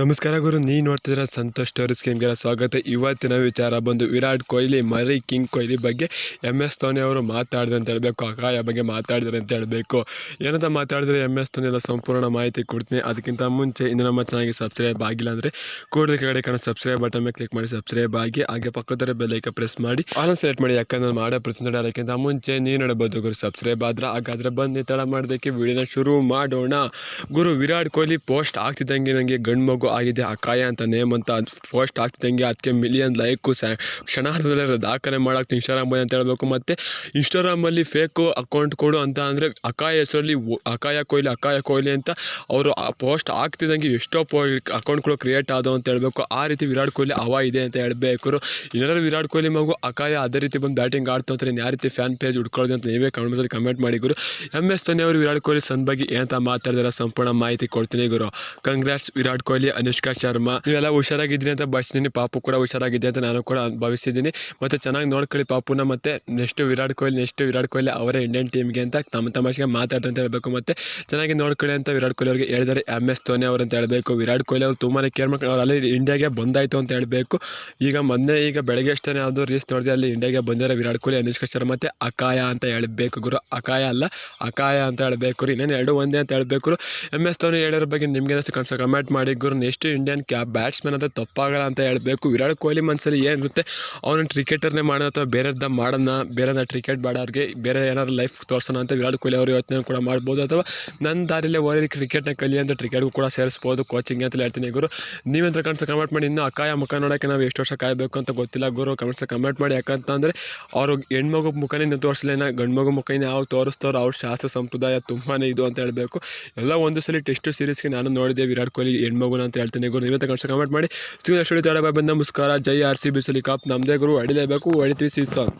ನಮಸ್ಕಾರ ಗುರು ನೀ ನೋಡ್ತಿದ್ರೆ ಸಂತೋಷ್ ಸ್ಟೋರೀಸ್ ಗೇಮ್ಗೆಲ್ಲ ಸ್ವಾಗತ. ಇವತ್ತಿನ ವಿಚಾರ ಬಂದು ವಿರಾಟ್ ಕೊಹ್ಲಿ ಮರಿ ಕಿಂಗ್ ಕೊಹ್ಲಿ ಬಗ್ಗೆ ಎಂ ಎಸ್ ಧೋನಿ ಅವರು ಮಾತಾಡಿದ್ರೆ ಅಂತ ಹೇಳಬೇಕು ಅಕಾಯ ಬಗ್ಗೆ ಮಾತಾಡಿದ್ರೆ ಅಂತ ಹೇಳಬೇಕು. ಏನಂತ ಮಾತಾಡಿದ್ರೆ ಎಂ ಎಸ್ ಧೋನಿ ಎಲ್ಲ ಸಂಪೂರ್ಣ ಮಾಹಿತಿ ಕೊಡ್ತೀನಿ. ಅದಕ್ಕಿಂತ ಮುಂಚೆ ಇನ್ನು ನಮ್ಮ ಚೆನ್ನಾಗಿ ಸಬ್ಸ್ಕ್ರೈಬ್ ಆಗಿಲ್ಲ ಅಂದರೆ ಕೂಡಲೇ ಕೆಳಗಡೆ ಕಾಣೋ ಸಬ್ಸ್ಕ್ರೈಬ್ ಬಟನ್ ಮೇಲೆ ಕ್ಲಿಕ್ ಮಾಡಿ, ಸಬ್ಸ್ಕ್ರೈಬ್ ಆಗಿ, ಹಾಗೆ ಪಕ್ಕದ ಬೆಲ್ಲೈಕ ಪ್ರೆಸ್ ಮಾಡಿ. ಆನ್ ಸೆಲೆಕ್ಟ್ ಮಾಡಿ, ಯಾಕಂದ್ರೆ ನಾನು ಮಾಡೋ ಪ್ರತಿನಿಧಿ ಅದಕ್ಕಿಂತ ಮುಂಚೆ ನೀವು ನೋಡಬಹುದು ಗುರು, ಸಬ್ಸ್ಕ್ರೈಬ್ ಆದ್ರೆ ಹಾಗಾದ್ರೆ ಬಂದು ತಡ ಮಾಡೋದಕ್ಕೆ ವಿಡಿಯೋನ ಶುರು ಮಾಡೋಣ. ಗುರು, ವಿರಾಟ್ ಕೊಹ್ಲಿ ಪೋಸ್ಟ್ ಆಗ್ತಿದ್ದಂಗೆ ನನಗೆ ಗಂಡು ಮಗು ಆಗಿದೆ. ಅಕಾಯ ಅಂತ ನೇಮ್ ಅಂತ ಪೋಸ್ಟ್ ಆಗ್ತಿದ್ದಂಗೆ ಅದಕ್ಕೆ ಮಿಲಿಯನ್ ಲೈಕು ಸ್ಯಾ ಕ್ಷಣಾರ್ಧದಲ್ಲಿ ದಾಖಲೆ ಮಾಡೋಕ್ಕೆ ಇನ್ಸ್ಟಾಗ್ರಾಮ್ ಬಂದು ಅಂತ ಹೇಳಬೇಕು. ಮತ್ತು ಇನ್ಸ್ಟಾಗ್ರಾಮಲ್ಲಿ ಫೇಕು ಅಕೌಂಟ್ ಕೊಡು ಅಂತ ಅಂದರೆ ಅಕಾಯ ಹೆಸರಲ್ಲಿ ಅಕಾಯ ಕೊಹ್ಲಿ ಅಕಾಯ ಕೊಹ್ಲಿ ಅಂತ ಅವರು ಆ ಪೋಸ್ಟ್ ಆಗ್ತಿದ್ದಂಗೆ ಎಷ್ಟೋ ಪೋ ಅಕೌಂಟ್ಗಳು ಕ್ರಿಯೇಟ್ ಆದವು ಅಂತ ಹೇಳಬೇಕು. ಆ ರೀತಿ ವಿರಾಟ್ ಕೊಹ್ಲಿ ಅವ ಇದೆ ಅಂತ ಹೇಳಬೇಕು ಏನಾದ್ರು ವಿರಾಟ್ ಕೊಹ್ಲಿ ಮಗು ಅಕಾಯ ಅದೇ ರೀತಿ ಬಂದು ಬ್ಯಾಟಿಂಗ್ ಆಡ್ತು ಅಂತ ಯಾವ ರೀತಿ ಫ್ಯಾನ್ ಪೇಜ್ ಹುಡ್ಕೊಳ್ಳೋದು ಅಂತ ನೀವೇ ಕಮೆಂಟ್ ಕಮೆಂಟ್ ಮಾಡಿ ಗುರು. ಎಂ ಎಸ್ ಧೋನಿ ಅವರು ವಿರಾಟ್ ಕೊಹ್ಲಿ ಸನ್ ಬಗ್ಗೆ ಏನಂತ ಮಾತಾಡಿದಾರೆ ಸಂಪೂರ್ಣ ಮಾಹಿತಿ ಕೊಡ್ತೀನಿ ಗುರು. ಕಂಗ್ರಾಟ್ಸ್ ವಿರಾಟ್ ಕೊಹ್ಲಿ. ಅನುಷ್ಕಾ ಶರ್ಮಾ. ಇವೆಲ್ಲ ಹುಷಾರಾಗಿದ್ದೀನಿ ಅಂತ ಭಾವಿಸಿದ್ದೀನಿ ಪಾಪು ಕೂಡ ಹುಷಾರಾಗಿದೆ ಅಂತ ನಾನು ಕೂಡ ಭಾವಿಸಿದ್ದೀನಿ ಮತ್ತು ಚೆನ್ನಾಗಿ ನೋಡ್ಕೊಳ್ಳಿ ಪಾಪುನ ಮತ್ತು ನೆಕ್ಸ್ಟ್ ವಿರಾಟ್ ಕೊಹ್ಲಿ ನೆಕ್ಸ್ಟ್ ವಿರಾಟ್ ಕೊಹ್ಲಿ ಅವರೇ ಇಂಡಿಯನ್ ಟೀಮ್ಗೆ ಅಂತ ತಮ್ಮ ತಮಾಷೆಗೆ ಮಾತಾಡ್ರಿ ಅಂತ ಹೇಳಬೇಕು. ಮತ್ತು ಚೆನ್ನಾಗಿ ನೋಡ್ಕೊಳ್ಳಿ ಅಂತ ವಿರಾಟ್ ಕೊಹ್ಲಿ ಅವರಿಗೆ ಹೇಳಿದ್ದಾರೆ. ಎಂ ಎಸ್ ಧೋನಿ ಅವರು ಅಂತ ಹೇಳಬೇಕು. ವಿರಾಟ್ ಕೊಹ್ಲಿ ಅವರು ತುಂಬಾ ಕೇರ್ ಮಾಡ್ಕೊಂಡು ಅವ್ರು ಅಲ್ಲಿ ಇಂಡಿಯಾಗೆ ಬಂದಾಯಿತು ಅಂತ ಹೇಳಬೇಕು. ಈಗ ಮೊನ್ನೆ ಈಗ ಬೆಳಗ್ಗೆ ಅಷ್ಟೇ ಅದು ರೀಸ್ ನೋಡಿದೆ. ಅಲ್ಲಿ ಇಂಡಿಯಾಗೆ ಬಂದಿರೋ ವಿರಾಟ್ ಕೊಹ್ಲಿ, ಅನುಷ್ಕಾ ಶರ್ಮಾ ಮತ್ತು ಅಕಾಯ ಅಂತ ಹೇಳಬೇಕು ಗುರು. ಅಕಾಯ ಅಲ್ಲ, ಅಕಾಯ ಅಂತ ಹೇಳಬೇಕು ರೀ ಇನ್ನೇನು ಎರಡು ಒಂದೇ ಅಂತ ಹೇಳಬೇಕು ಎಂ ಎಸ್ ಧೋನಿ ಹೇಳೋರ ಬಗ್ಗೆ ನಿಮಗೆ ಕಮೆಂಟ್ ಮಾಡಿ ಗುರು. ನೆಕ್ಸ್ಟ್ ಇಂಡಿಯನ್ ಕ್ಯಾ ಬ್ಯಾಟ್ಸ್ಮನ್ ಅಂತ ತಪ್ಪಾಗಲ್ಲ ಅಂತ ಹೇಳಬೇಕು. ವಿರಾಟ್ ಕೊಹ್ಲಿ ಮನಸ್ಸಲ್ಲಿ ಏನಿರುತ್ತೆ ಅವನು ಕ್ರಿಕೆಟರ್ನೇ ಮಾಡೋ ಅಥವಾ ಬೇರೆದ ಮಾಡೋಣ ಬೇರೆದ ಕ್ರಿಕೆಟ್ ಬಾಡೋರಿಗೆ ಬೇರೆ ಏನಾದ್ರು ಲೈಫ್ ತೋರಿಸೋಣ ಅಂತ ವಿರಾಟ್ ಕೊಹ್ಲಿ ಅವರು ಯೋಚನೆ ಕೂಡ ಮಾಡ್ಬೋದು. ಅಥವಾ ನನ್ನ ದಾರಿಲೇ ಓದಿ ಕ್ರಿಕೆಟ್ನ ಕಲಿ ಅಂತ ಕ್ರಿಕೆಟ್ಗೂ ಕೂಡ ಸೇರಿಸ್ಬೋದು ಕೋಚಿಂಗ್ ಅಂತ ಹೇಳ್ತೀನಿ. ಗುರು, ನೀವಂತ ಕಮೆಂಟ್ಸ್ ಕಮೆಂಟ್ ಮಾಡಿ? ಇನ್ನೂ ಅಕಾಯ ಮುಖ ನೋಡೋಕ್ಕೆ ನಾವು ಎಷ್ಟು ವರ್ಷ ಕಾಯಬೇಕು ಅಂತ ಗೊತ್ತಿಲ್ಲ ಗುರು. ಕಮೆಂಟ್ಸ್ ಕಮೆಂಟ್ ಮಾಡಿ ಯಾಕಂತಂದರೆ ಅವರು ಹೆಣ್ಮಗು ಮುಖನೇ ತೋರಿಸಲೇನ ತೋರಿಸಲಿಲ್ಲ ಗಂಡು ಮಗು ಮುಖ ಇನ್ನು ಯಾವ ತೋರಿಸ್ತಾರೋ ಅವ್ರ ಶಾಸ್ತ್ರ ಸಂಪ್ರದಾಯ ತುಂಬಾ ಇದು ಅಂತ ಹೇಳಬೇಕು. ಎಲ್ಲ ಒಂದು ಸಲ ಟೆಸ್ಟ್ ಸೀರೀಸ್ಗೆ ನಾನು ನೋಡಿದೆ ವಿರಾಟ್ ಕೊಹ್ಲಿ ಹೆಣ್ಮಗುನ ಅಂತ ಹೇಳ್ತೀನಿ ಗುರು, ನೀವೇ ತಗೊಂಡು ಕಮೆಂಟ್ ಮಾಡಿ. ಸಿಗೋದು ಎಷ್ಟು ಬಂದ ನಮಸ್ಕಾರ ಜೈ ಆರ್ ಸಿ ಬಿ ಸಲಿ ಕಾಪ್ ನಮ್ಮದೇ ಗುರು ಹೊಡಿಲೇಬೇಕು ಹೊಡಿತೀವಿ ಸೀಸನ್